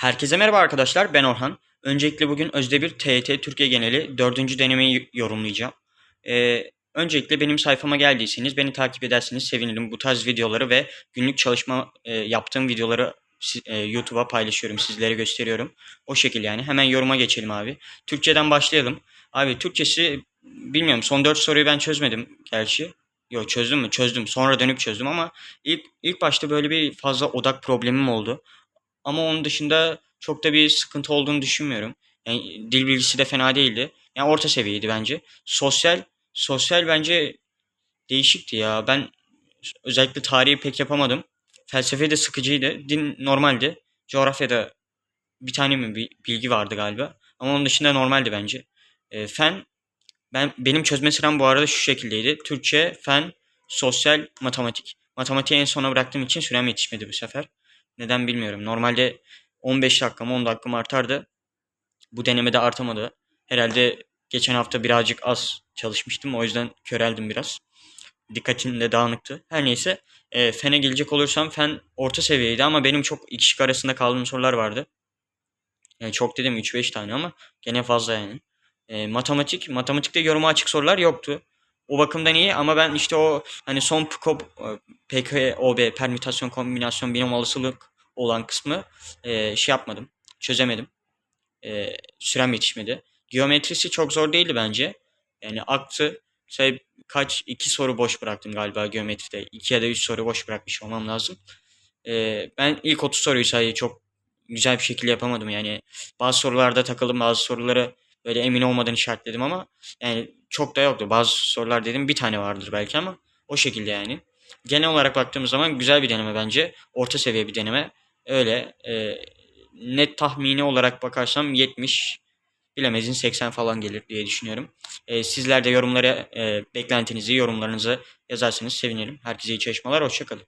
Herkese merhaba arkadaşlar, ben Orhan. Öncelikle bugün Özdebir TYT Türkiye Geneli 4. denemeyi yorumlayacağım. Ee, öncelikle benim sayfama geldiyseniz beni takip ederseniz sevinirim. Bu tarz videoları ve günlük çalışma e, yaptığım videoları e, YouTube'a paylaşıyorum, sizlere gösteriyorum. O şekilde yani. Hemen yoruma geçelim abi. Türkçeden başlayalım. Abi Türkçesi bilmiyorum son 4 soruyu ben çözmedim gerçi. Yok çözdüm mü? Çözdüm. Sonra dönüp çözdüm ama ilk ilk başta böyle bir fazla odak problemim oldu. Ama onun dışında çok da bir sıkıntı olduğunu düşünmüyorum. Yani dil bilgisi de fena değildi. Yani orta seviyeydi bence. Sosyal sosyal bence değişikti ya. Ben özellikle tarihi pek yapamadım. Felsefe de sıkıcıydı. Din normaldi. Coğrafyada bir tane mi bir bilgi vardı galiba. Ama onun dışında normaldi bence. E, fen ben benim çözme sıram bu arada şu şekildeydi. Türkçe, fen, sosyal, matematik. Matematiği en sona bıraktığım için sürem yetişmedi bu sefer. Neden bilmiyorum. Normalde 15 dakikam 10 dakikam artardı. Bu denemede artamadı. Herhalde geçen hafta birazcık az çalışmıştım. O yüzden köreldim biraz. Dikkatim de dağınıktı. Her neyse. E, fene gelecek olursam fen orta seviyeydi ama benim çok iki şık arasında kaldığım sorular vardı. Yani çok dedim 3-5 tane ama gene fazla yani. E, matematik, matematikte yoruma açık sorular yoktu. O bakımdan iyi ama ben işte o hani son PKOB, e, PKOB, permütasyon, kombinasyon, binom olasılık olan kısmı e, şey yapmadım. Çözemedim. E, sürem yetişmedi. Geometrisi çok zor değildi bence. Yani aktı. Şey, kaç iki soru boş bıraktım galiba geometride. İki ya da üç soru boş bırakmış olmam lazım. E, ben ilk 30 soruyu sadece çok güzel bir şekilde yapamadım. Yani bazı sorularda takıldım, bazı soruları böyle emin olmadan işaretledim ama yani çok da yoktu. Bazı sorular dedim bir tane vardır belki ama o şekilde yani. Genel olarak baktığımız zaman güzel bir deneme bence. Orta seviye bir deneme. Öyle e, net tahmini olarak bakarsam 70 bilemezin 80 falan gelir diye düşünüyorum. E, sizler de yorumlara e, beklentinizi, yorumlarınızı yazarsanız sevinirim. Herkese iyi çalışmalar. Hoşçakalın.